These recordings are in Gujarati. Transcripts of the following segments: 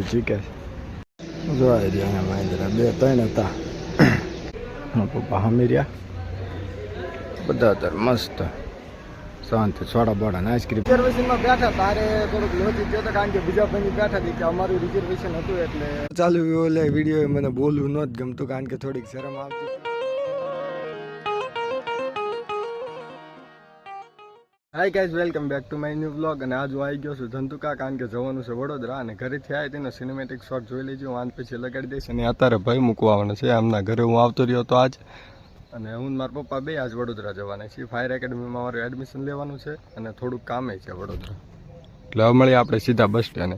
બધું જીકે જોઈ રહ્યા અહીંયા મહેન્દ્રા બે ત્રણ હતા પપ્પા હમી રહ્યા બધા અત્યારે મસ્ત શાંત સોડા બોડા ને આઈસ્ક્રીમ રિઝર્વેશનમાં બેઠા તારે થોડુંક લોજી ગયો તો કારણ કે બીજા ભાઈ બેઠા હતી કે અમારું રિઝર્વેશન હતું એટલે ચાલુ એટલે વીડિયો મને બોલવું નહોતું ગમતું કારણ કે થોડીક શરમ આવતી hi guys welcome back to my new vlog અને આજ હું આવી ગયો છું ધંતુકા કારણ કે જવાનું છે વડોદરા. અને ઘરેથી આવી તેનો સિનેમેટિક શોટ જોઈ લેજો. હું આજ પછી લગાડી દઈશ અને અત્યારે ભાઈ મૂકવાનો છે. આમના ઘરે હું આવતો રહ્યો હતો આજ. અને હું મારા પપ્પા બે આજ વડોદરા જવાના છીએ. ફાયર એકેડમીમાં મારું એડમિશન લેવાનું છે અને થોડુંક કામે છે વડોદરા. એટલે હવે મળીએ આપણે સીધા બસ સ્ટેન્ડે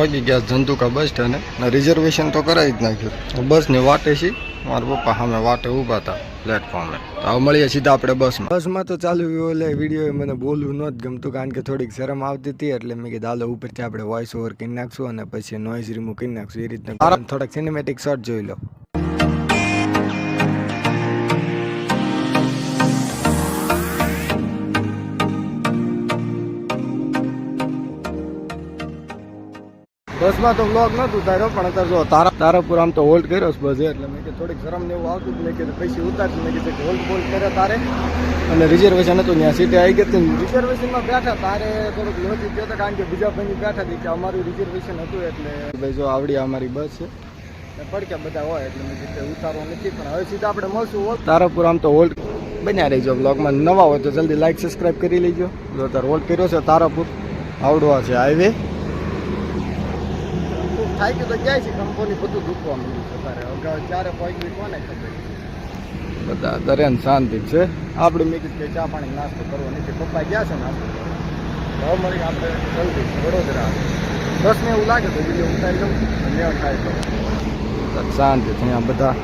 પહોંચી ગયા ધંધુકા બસ સ્ટેન્ડે રિઝર્વેશન તો કરાવી જ નાખ્યું. બસની વાટે છે મારા પપ્પા સામે વાટે ઊભા હતા પ્લેટફોર્મે તો હવે મળીએ સીધા આપણે બસમાં બસમાં તો ચાલુ ઓલે વીડિયો મને બોલવું નહોતું ગમતું કારણ કે થોડીક શરમ આવતી હતી એટલે મેં કીધું હાલો ઉપરથી આપણે વોઇસ ઓવર કરી નાખશું અને પછી નોઇઝ રિમૂવ કરી નાખશું. એ રીતના થોડાક સિનેમેટિક શોટ જોઈ લો. બસમાં તો બ્લોક નહોતું, તારો પણ અત્યારે જો તારા તારાપુર આમ તો હોલ્ડ કર્યો છે બસ એટલે મેં કે થોડીક શરમ ને એવું આવતું મેં કીધું પૈસા ઉતારશું, મેં કીધું હોલ્ડ હોલ્ડ કર્યો તારે. અને રિઝર્વેશન હતું, ત્યાં સીટે આવી ગઈ હતી રિઝર્વેશનમાં બેઠા, તારે થોડુંક નથી ગયો કારણ કે બીજા ભાઈ બેઠા હતી, કે અમારું રિઝર્વેશન હતું, એટલે ભાઈ જો આવડી અમારી બસ છે. પડક્યા બધા હોય, એટલે મેં કીધું ઉતારવો નથી, પણ હવે સીધા આપણે મળશું તારાપુર આમ તો હોલ્ડ બન્યા રહીજો બ્લોગમાં નવા હોય તો જલ્દી લાઇક સબસ્ક્રાઈબ કરી લેજો. જો તાર હોલ્ડ કર્યો છે તારાપુર, આવડવા છે હાઈવે ખૂબ થાય કે તો જાય છે? કંપની બધું દુખવા માંડ્યું છે ક્યારે પહોંચવી કોને ખબર? બધા દરેન શાંતિ છે. આપણે મેં કે ચા પાણી નાસ્તો કરવો નથી પપ્પા ગયા છે નાસ્તો હવે મળી આપણે જલ્દી વડોદરા દસ ને એવું લાગે તો વીડિયો ઉતારી લઉં અને થાય તો શાંતિ ત્યાં બધા.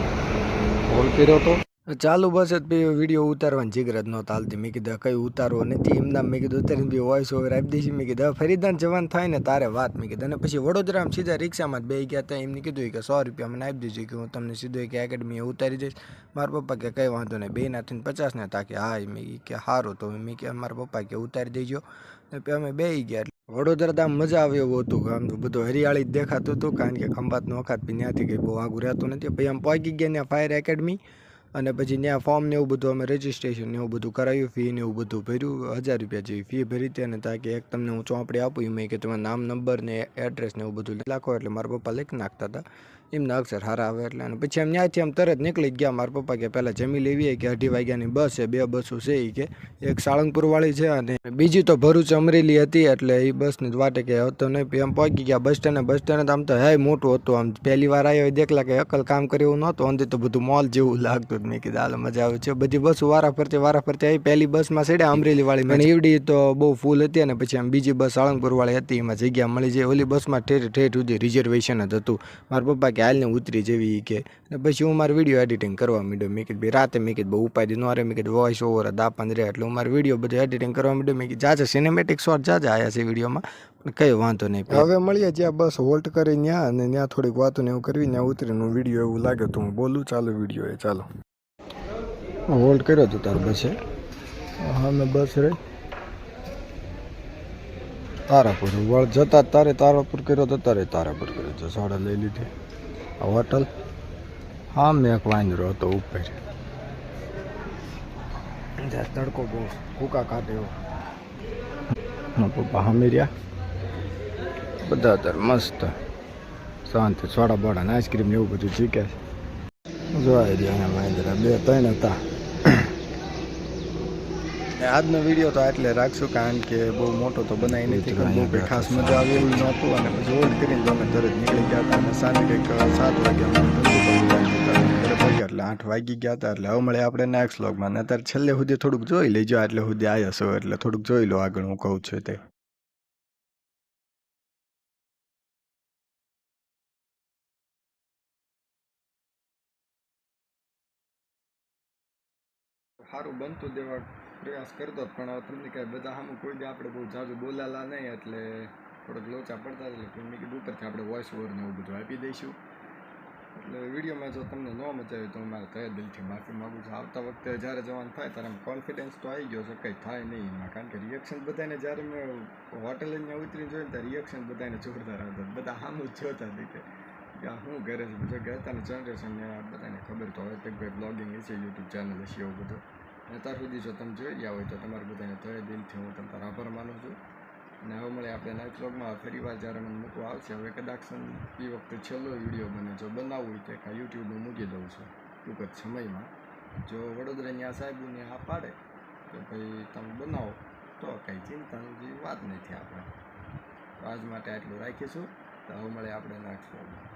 હોલ કર્યો તો? ચાલુ બસ જ પછી વીડિયો ઉતારવાની જીગરત નહોતા હાલતી. મેં કીધું કઈ ઉતારવો નથી. એમના મેં કીધું ઉતારીને બી વોઇસ ઓવર આપી દઈશ મેં કીધું ફરી ફરીદાન જવાન થાય ને તારે વાત. મેં કીધું, અને પછી વડોદરામાં સીધા રિક્ષામાં જ બે ગયા હતા. એમને કીધું કે સો રૂપિયા મને આપી દેજો કે હું તમને સીધો કે એકેડમીએ ઉતારી દઈશ. મારા પપ્પા કે, કંઈ વાંધો નહીં બે નાથીને પચાસ ને હતા કે હા, મેં કે સારું તો મેં કે મારા પપ્પા કે ઉતારી દેજો. ને પછી અમે બે ગયા. વડોદરા આમ મજા આવે એવું હતું આમ બધું હરિયાળી દેખાતું હતું. કારણ કે ખંભાતનો વખત બી ત્યાંથી કંઈ બહુ આગું રહેતું નથી. પછી આમ પહોંચી ગયા ત્યાં ફાયર એકેડમી અને પછી ત્યાં ફોર્મ ને એવું બધું, અમે રજીસ્ટ્રેશન ને એવું બધું કરાવ્યું ફી ને એવું બધું ભર્યું. હજાર રૂપિયા જેવી ફી ભરી હતી અને તાકે એક તમને હું ચોપડી આપું મેં કે તમે નામ નંબર ને એડ્રેસ ને એવું બધું લખો એટલે મારા પપ્પા લખી નાખતા હતા. એમના અક્ષર હારા આવે એટલે અને પછી એમ ત્યાંથી આમ તરત નીકળી ગયા. મારા પપ્પા કે પહેલાં જમી લેવી કે અઢી વાગ્યાની બસ છે, બે બસો છે એ કે. એક સાળંગપુરવાળી છે અને બીજી તો ભરૂચ અમરેલી હતી એટલે એ બસની જ વાટે કે હતો નહીં. એમ પહોંચી ગયા બસ સ્ટેન્ડ. બસ સ્ટેન્ડ આમ તો હે મોટું હતું. આમ પહેલી વાર આવ્યો દેખલા કે અકલ કામ કર્યું નહોતું. અંદર તો બધું મોલ જેવું લાગતું મેં કીધું હાલ મજા આવે. છે બધી બસો વારા ફરતી વારા ફરતી આવી પહેલી બસમાં સેડ્યા અમરેલી વાળી અને ઈવડી તો બહુ ફૂલ હતી અને પછી આમ બીજી બસ સાળંગપુર વાળી હતી એમાં જગ્યા મળી જાય. ઓલી બસમાં ઠેઠ ઠેઠ સુધી રિઝર્વેશન જ હતું. મારા પપ્પા કે હાલને ઉતરી જેવી કે. અને પછી હું મારો વીડિયો એડિટિંગ કરવા માંડ્યો. મેં કીધું ભાઈ રાતે મેં કીધું બહુ ઉપાય દીધું અરે મેં કીધું વોઇસ ઓવર દા પંદરે રહે એટલે હું મારો વીડિયો બધું એડિટિંગ કરવા માંડ્યો. મેં કીધું જાજા સિનેમેટિક શોર્ટ જાજા આવ્યા છે વિડીયોમાં પણ કંઈ વાંધો નહીં. હવે મળીએ જ્યાં બસ હોલ્ટ કરી ત્યાં અને ત્યાં થોડીક વાતો ને એવું કરવી ત્યાં ઉતરીને વીડિયો એવું લાગે તો હું બોલું. ચાલુ વીડિયો એ ચાલો. હોલ્ડ કર્યો હતો તારું બસે હા? મેં બસ રે તારાપુર. વળ જતા તારે તારાપુર કર્યો તો તારે તારાપુર કર્યો. તો સાડા લઈ લીધી. આ હોટલ. હા મેં એક વાંદરો હતો ઉપર. તડકો બહુ. કૂકા કાઢ્યો પપ્પા હમી રહ્યા. બધા અત્યારે મસ્ત. શાંતિ. સોડા બોડા ને આઈસ્ક્રીમ ને એવું બધું જીકે છે. જોઈ રહ્યા મહેન્દ્રા બે ત્રણ હતા. આજનો વીડિયો તો એટલે રાખશું કારણ કે બહુ મોટો તો બનાવી નથી પણ બહુ કંઈ ખાસ મજા આવી એવું નહોતું અને પછી હોલ્ડ કરીને અમે તરત નીકળી ગયા હતા અને સાંજે કંઈક સાત વાગે અમે ધંધો પર ઉતારી જતા હતા. ઘરે પહોંચ્યા એટલે આઠ વાગી ગયા હતા એટલે હવે મળે આપણે નેક્સ્ટ વ્લોગમાં ને અત્યારે છેલ્લે સુધી થોડુંક જોઈ લેજો એટલે સુધી આવ્યા છો એટલે થોડુંક જોઈ લો આગળ હું કહું છું તે. સારું બનતું દેવા પ્રયાસ કરતો પણ તમને કહે બધા સામું કોઈ બી આપણે બહુ જાજુ બોલાલા નહીં, એટલે થોડોક લોચા પડતા એટલે મેં કીધું ઉપરથી આપણે વોઇસ ઓવરને એવું બધું આપી દઈશું. એટલે વિડીયોમાં જો તમને ન મચાવ્યું તો મારા તહે દિલથી માફી માગું છું. આવતા વખતે જ્યારે જવાનું થાય ત્યારે કોન્ફિડન્સ તો આવી ગયો છે, કંઈ થાય નહીં એમાં, કારણ કે રિએક્શન બધાને જ્યારે મેં હોટેલ ઉતરીને જોઈને ત્યારે રિએક્શન બધાને જોરદાર આવતા બધા સામું જોતા કે આ શું કરે છે? બીજા ગયા હતા જનરેશનને બધાને ખબર તો હવે તે બ્લોગિંગ છે યુટ્યુબ ચેનલ હશે, એવું બધું. અને ત્યાર સુધી જો તમે જોઈ ગયા હોય તો તમારે બધાને તહે દિલથી હું તમારો આભાર માનું છું. અને હવે મળે આપણે નાઇટ વ્લોગમાં ફરી વાર જ્યારે મને મૂકવા આવશે, હવે કદાચ એ વખતે છેલ્લો વીડિયો બને. જો બનાવવું હોય તો કાં યુટ્યુબમાં મૂકી દઉં છું, ટૂંક જ સમયમાં. જો વડોદરાની આ સાહેબને હા પાડે, કે ભાઈ તમે બનાવો, તો કંઈ ચિંતાની વાત નથી આપણે. આજ માટે આટલું રાખીશું. તો હવે મળે આપણે વ્લોગમાં